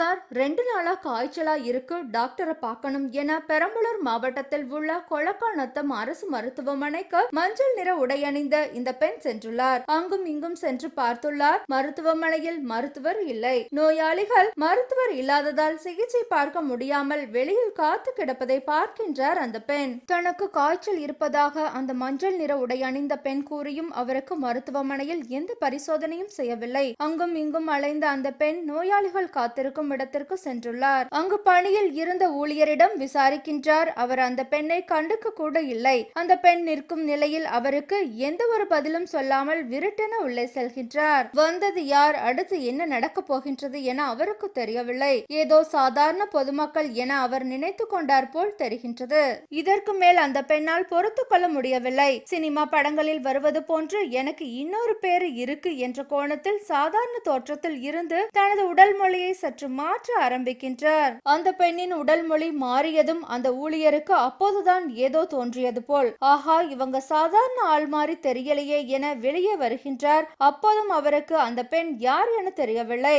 Sir ரெண்டு நாளா காய்ச்சலா இருக்கு டாக்டரை பார்க்கணும் என பெரம்பலூர் மாவட்டத்தில் உள்ள கொளக்காநத்தம் அரசு மருத்துவமனைக்கு மஞ்சள் நிற உடை அணிந்த இந்த பெண் சென்றுள்ளார். அங்கும் இங்கும் சென்று பார்த்துள்ளார். மருத்துவமனையில் மருத்துவர் இல்லை. நோயாளிகள் மருத்துவர் இல்லாததால் சிகிச்சை பார்க்க முடியாமல் வெளியில் காத்து கிடப்பதை பார்க்கின்றார் அந்த பெண். தனக்கு காய்ச்சல் இருப்பதாக அந்த மஞ்சள் நிற உடை அணிந்த பெண் கூறியும் அவருக்கு மருத்துவமனையில் எந்த பரிசோதனையும் செய்யவில்லை. அங்கும் இங்கும் அலைந்த அந்த பெண் நோயாளிகள் காத்திருக்கும் இடத்திற்கு சென்றுள்ளார். அங்கு பணியில் இருந்த ஊழியரிடம் விசாரிக்கின்றார். அவர் அந்த பெண்ணை கண்டுக்க கூட இல்லை. அந்த பெண் நிற்கும் நிலையில் அவருக்கு எந்த ஒரு பதிலும் சொல்லாமல் விருட்டென உள்ளே செல்கின்றார். வந்தது யார்? அடுத்து என்ன நடக்கப் போகின்றது என அவருக்கு தெரியவில்லை. ஏதோ சாதாரண பொதுமக்கள் என அவர் நினைத்து கொண்டார் போல் தெரிகின்றது. இதற்கு மேல் அந்த பெண்ணால் பொறுத்து கொள்ள முடியவில்லை. சினிமா படங்களில் வருவது போன்று எனக்கு இன்னொரு பேரு இருக்கு என்ற கோணத்தில் சாதாரண தோற்றத்தில் இருந்து தனது உடல் மொழியை சற்று மாற்ற ஆரம்பிக்கின்றார். அந்த பெண்ணின் உடல் மொழி மாறியதும் அந்த ஊழியருக்கு அப்போதுதான் ஏதோ தோன்றியது போல். ஆஹா இவங்க சாதாரண ஆள் மாறி தெரியலையே என வெளியே வருகின்றார். அப்போதும் அவருக்கு அந்த பெண் யார் என தெரியவில்லை.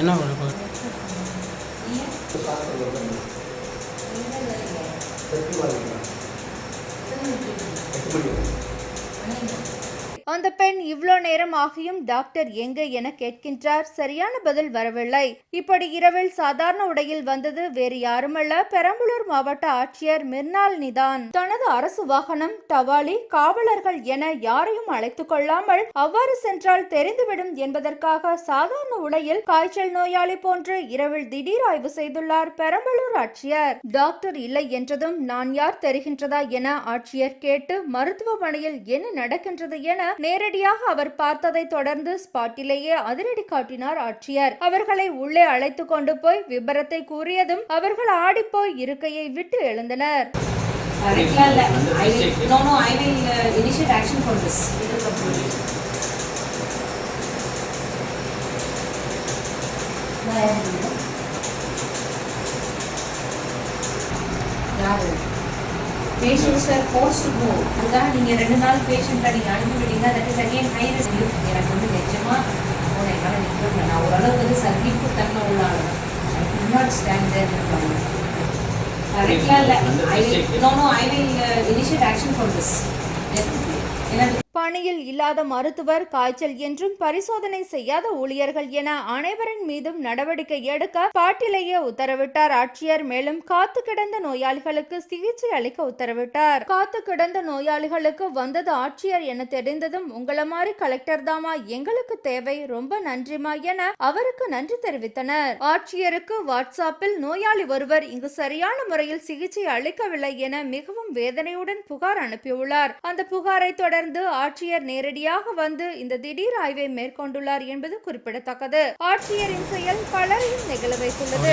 என்ன குழப்பம் அந்த பெண் இவ்வளோ நேரம் ஆகியும் டாக்டர் எங்க என கேட்கின்றார். சரியான பதில் வரவில்லை. இப்படி இரவில் சாதாரண உடையில் வந்தது வேறு யாருமல்ல. பெரம்பலூர் மாவட்ட ஆட்சியர் மிர்னால் நிதான். தனது அரசு வாகனம் டவாலி காவலர்கள் என யாரையும் அழைத்துக் கொள்ளாமல் அவ்வாறு சென்றால் தெரிந்துவிடும் என்பதற்காக சாதாரண உடையில் காய்ச்சல் நோயாளி போன்று இரவில் திடீர் ஆய்வு செய்துள்ளார் பெரம்பலூர் ஆட்சியர். டாக்டர் இல்லை என்றதும் நான் யார் தெரிகின்றதா என ஆட்சியர் கேட்டு மருத்துவமனையில் என்ன நடக்கின்றது என நேரடியாக அவர் பார்த்ததை தொடர்ந்து ஸ்பாட்டிலேயே அதிரடி காட்டினார் ஆட்சியர். அவர்களை உள்ளே அழைத்து கொண்டு போய் விபரத்தை கூறியதும் அவர்கள் ஆடிப்போய் இருக்கையை விட்டு எழுந்தனர். Regular, patients were forced to go அதுக்காக நீங்கள் ரெண்டு நாள் பேஷண்ட்டை நீங்கள் அனுப்பி விட்டீங்க that is again high risk எனக்கு வந்து நிஜமாக போன என்னால் நிற்க முடியல. நான் ஓரளவுக்கு வந்து சகிப்பு தன்மை உள்ள ஆள். ஐ நாட் ஸ்டாண்ட் தேர் கரெக்டாக இல்லை. I know no I will initiate action for this ஏன்னா பணியில் இல்லாத மருத்துவர் காய்ச்சல் என்றும் பரிசோதனை செய்யாத ஊழியர்கள் என அனைவரின் மீதும் நடவடிக்கை எடுக்க பாட்டிலேயே உத்தரவிட்டார். ஆட்சியர் மேலும் காத்து கிடந்த நோயாளிகளுக்கு சிகிச்சை அளிக்க உத்தரவிட்டார். காத்து கிடந்த நோயாளிகளுக்கு வந்தது ஆட்சியர் என தெரிந்ததும் உங்களை மாதிரி கலெக்டர் தாமா எங்களுக்கு தேவை. ரொம்ப நன்றிமா என அவருக்கு நன்றி தெரிவித்தனர். ஆட்சியருக்கு வாட்ஸ்அப்பில் நோயாளி ஒருவர் இங்கு சரியான முறையில் சிகிச்சை அளிக்கவில்லை என மிகவும் வேதனையுடன் புகார் அனுப்பியுள்ளார். அந்த புகாரை தொடர்ந்து ஆட்சியர் நேரடியாக வந்து இந்த திடீர் ஆய்வை மேற்கொண்டுள்ளார் என்பது குறிப்பிடத்தக்கது. ஆட்சியரின் செயல் பலரையும் நெகிழ வைத்துள்ளது.